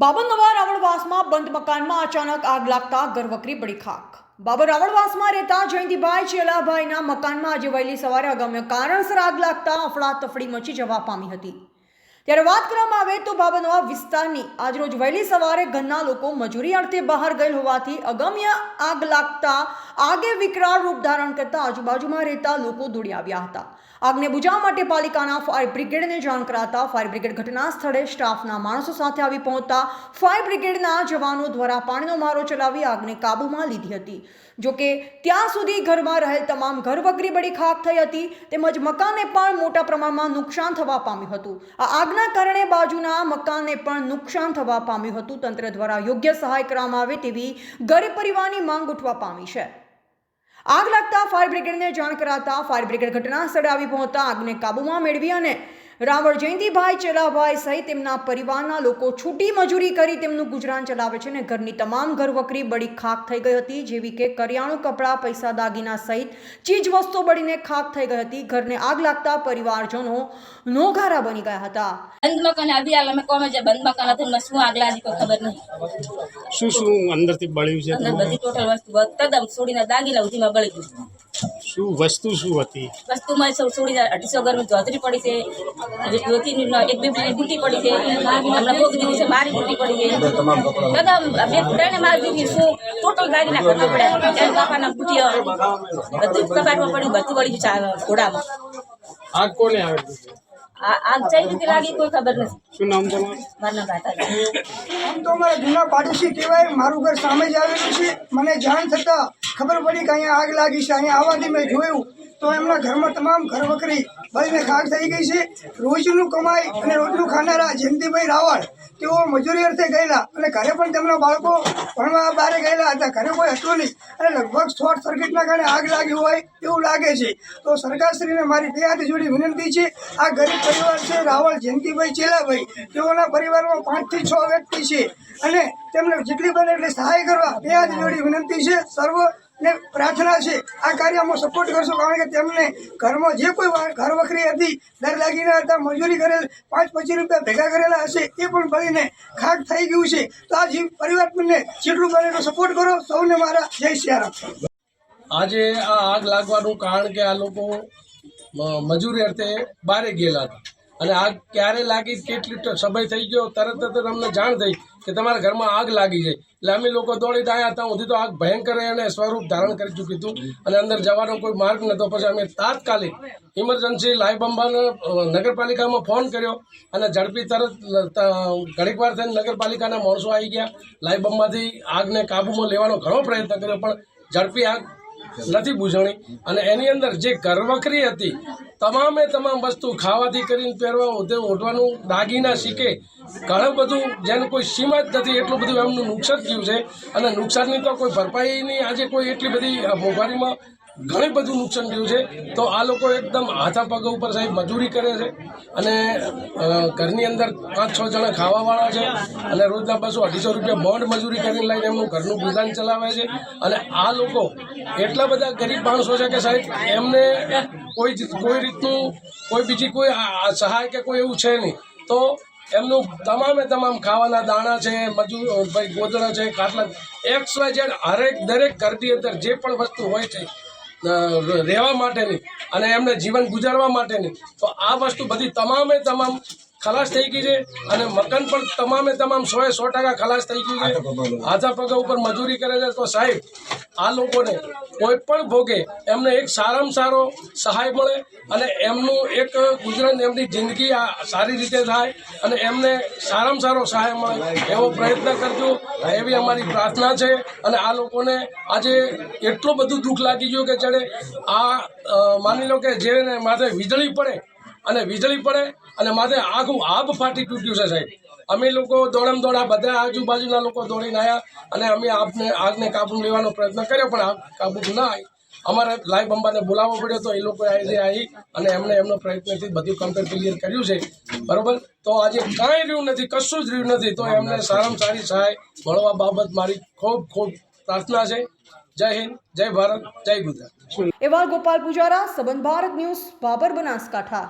બાબરનવા રાવણવાસમાં બંધ મકાનમાં અચાનક આગ લાગતા ઘરવકરી પડી ખાક. બાબર રાવણવાસમાં રહેતા જયંતિભાઈ ચેલાભાઈના મકાનમાં આજે વહેલી સવારે અગમ્ય કારણસર આગ લાગતા અફડાતફડી મચી જવા પામી હતી. ત્યારે વાત કરવામાં આવે તો બાબરનવા વિસ્તારની આજરોજ વહેલી સવારે ઘરના લોકો મજૂરી અર્થે બહાર ગયેલ હોવાથી અગમ્ય આગ લાગતા આગે વિકરાળ રૂપ ધારણ કરતા આજુબાજુમાં રહેતા લોકો દોડી આવ્યા હતા. આગને બુજાવવા માટે પાલિકાના ફાયર બ્રિગેડને જાણ કરાતા ફાયર બ્રિગેડ ઘટના સ્થળે સ્ટાફના માણસો સાથે આવી પહોંચતા ફાયર બ્રિગેડના જવાનો દ્વારા પાણીનો મારો ચલાવી આગને કાબૂમાં લીધી હતી. જોકે ત્યાં સુધી ઘરમાં રહેલ તમામ ઘર વગરી બળી ખાક થઈ હતી તેમજ મકાનને પણ મોટા પ્રમાણમાં નુકસાન થવા પામ્યું હતું. આ આગના કારણે બાજુના મકાનને પણ નુકસાન થવા પામ્યું હતું. તંત્ર દ્વારા યોગ્ય સહાય કરવામાં આવે તેવી ગરીબ પરિવારની માંગ ઉઠવા પામી છે. આગ લાગતા ફાયર બ્રિગેડને જાણ કરાતા ફાયર બ્રિગેડ ઘટના સ્થળે આવી પહોંચતા આગને કાબૂમાં મેળવી અને રાવળ જયંતિભાઈ ચેલાભાઈ સહિત તેમના પરિવારના લોકો છૂટી મજૂરી કરી તેમનું ગુજરાન ચલાવે છે અને ઘરની તમામ ઘરવકરી બળી ખાક થઈ ગઈ હતી જેવી કે કરિયાણું કપડાં પૈસા દાગીના સહિત ચીજ વસ્તુઓ બળીને ખાક થઈ ગઈ હતી. ઘરને આગ લાગતા પરિવારજનો નોઘારા બની ગયા હતા. બંધ મકાન આવી હાલ અમે કોમે જે બંધ મકાન હતું ને શું આગ લાગી કોઈ ખબર નહીં. શું શું અંદરથી બળ્યું છે? અંદર બધી ટોટલ વસ્તુ તદમ છોડીને દાગીના સુધીમાં બળી ગયું. શું વસ્તુ શું હતી? વસ્તુમાં સૌ છોડીને અઢીસો ઘરમાં ધોતરી પડી છે ધોતીની એક બે બુટી પડી છે હમણાં ભોગ દીધું છે બારી બુટી પડી છે. તદમ બે ત્રણે મારી દીધી શું ટોટલ ગાડી ના કરવા પડ્યા ત્યારે બાપાના બુટી બધું જ કબાટમાં પડ્યું બધું પડી ગયું ઘોડામાં. આગ કોને આવેલું છે? આ આગ જઈ રીતે લાગી કોઈ ખબર નથી. શું નામ તમારું? મારા નામ રાતા આમ તો અમારા જૂના પાડોશી કહેવાય મારું ઘર સામે જ આવેલું છે. મને જાણ થતાં ખબર પડી કે અહીંયા આગ લાગી છે. અહીંયા આવવાથી મેં જોયું તો એમના ઘરમાં તમામ ઘર વકરી બળીને ખાક થઈ ગઈ છે. રોજનું કમાઈ અને રોજનું ખાનારા જયંતિભાઈ રાવળ તેઓ મજૂરી અર્થે ગયેલા અને ઘરે પણ તેમના બાળકો ભણવા બહાર ગયેલા હતા. ઘરે કોઈ હતું નહીં. અને લગભગ શોર્ટ સર્કિટના કારણે આગ લાગી હોય એવું લાગે છે. તો સરકારશ્રીને મારી બે હાથ જોડી વિનંતી છે. આ ગરીબ પરિવાર છે રાવળ જયંતિભાઈ ચેલાભાઈ. તેઓના પરિવારમાં પાંચથી છ વ્યક્તિ છે. અને તેમને જેટલી બને એટલી સહાય કરવા બે હાથ જોડી વિનંતી છે. સર્વ ને પ્રાર્થના છે, આ કાર્યમાં સપોર્ટ કરશો, કારણ કે તેમને ઘરમાં જે કોઈ ઘર વખરી હતી, દર લાગીને હતા, મજૂરી કરેલ, પાંચ પચીસ રૂપિયા ભેગા કરેલા હશે, એ પણ ભરીને ખાક થઈ ગયું છે. તો આ જીવ પરિવારને જેટલું બને સપોર્ટ કરો. સૌને મારા જય સિયારામ આજે આ આગ લાગવાનું કારણ કે આ લોકો મજૂરી અર્થે બારે ગયેલા હતા. અને આગ ક્યારે લાગી, કેટલી સમય થઈ ગયો, તરત જ અમને જાણ થઈ કે તમારા ઘરમાં આગ લાગી ગઈ. એટલે અમે લોકો દોડીને આવ્યા હતા, સુધી તો આગ ભયંકર એને સ્વરૂપ ધારણ કરી ચૂક્યું હતું. અને અંદર જવાનો કોઈ માર્ગ નહોતો, પછી અમે તાત્કાલિક ઇમરજન્સી લાઈવ બંબાને નગરપાલિકામાં ફોન કર્યો અને ઝડપી તરત ઘડીક વાર થઈને નગરપાલિકાના માણસો આવી ગયા. લાઈવ બંબાથી આગને કાબૂમાં લેવાનો ઘણો પ્રયત્ન કર્યો, પણ ઝડપી આગ નથી બુઝાણી. અને એની અંદર જે ઘરવખરી હતી તમામે તમામ વસ્તુ ખાવાથી કરીને પહેરવા ઉધે ઓઢવાનું દાગીના શીખે. ઘણું બધું જેને કોઈ સીમા જ નથી, એટલું બધું એમનું નુકસાન થયું છે. અને નુકસાનની તો કોઈ ભરપાઈની આજે કોઈ એટલી બધી મોંઘવારીમાં ઘણી બધું નુકસાન થયું છે. તો આ લોકો એકદમ હાથા પગ ઉપર સાહેબ મજૂરી કરે છે અને ઘરની અંદર પાંચ છ જણા ખાવાવાળા છે અને રોજના બસો અઢીસો રૂપિયા બોન્ડ મજૂરી કરીને લઈને એમનું ઘરનું ગુજરાન ચલાવે છે. અને આ લોકો એટલા બધા ગરીબ માણસો છે કે સાહેબ, એમને કોઈ કોઈ રીતનું કોઈ બીજી કોઈ સહાય કે કોઈ એવું છે નહીં. તો એમનું તમામે તમામ ખાવાના દાણા છે, મજૂર ભાઈ ગોદડા છે, ખાટલા, એક્સ વાય ઝેડ હરેક દરેક ઘરની અંદર જે પણ વસ્તુ હોય છે રહેવા માટેની અને એમને જીવન ગુજારવા માટેની. તો આ વસ્તુ બધી તમામે તમામ ખલાસ થઈ ગઈ છે અને મકાન પણ તમામે તમામ સો એ સો ટકા ખલાસ થઈ ગયું છે. હાથા પગા ઉપર મજૂરી કરે છે. તો સાહેબ આ લોકોને કોઈ પણ ભોગે એમને એક સારામાં સારો સહાય મળે અને એમનું એક ગુજરાત એમની જિંદગી આ સારી રીતે થાય અને એમને સારામાં સારો સહાય મળે એવો પ્રયત્ન કરજો. એવી અમારી પ્રાર્થના છે અને આ લોકોને આજે એટલું બધું દુઃખ લાગી ગયું કે જ્યારે આ માની લો કે જેને માથે વીજળી પડે અને વીજળી પડે અને માથે આખું આબ ફાટી તૂટ્યું છે સાહેબ. અમે લોકો દોડમ દોડા બધા આજુબાજુના લોકો દોડીને આવ્યા અને અમે આપને આગને કાબુ લેવાનો પ્રયત્ન કર્યો, પણ આગ કાબુ ના આવી. અમારે લાઈવ અંબાને બોલાવવો પડ્યો તો એ લોકો આજે આવી અને એમને એમનો પ્રયત્નથી બધું કમ્પ્લીટ ક્લિયર કર્યું છે. બરોબર? તો આજે કાંઈ રહ્યું નથી, કશું જ રહ્યું નથી. તો એમને સારામાં સારી સહાય મળવા બાબત મારી ખૂબ ખૂબ પ્રાર્થના છે. જય હિન્દ, જય ભારત, જય ગુજરાત. એવા ગોપાલ પુજારા, સંબંધ ભારત ન્યૂઝ, બાબર બનાસકાંઠા.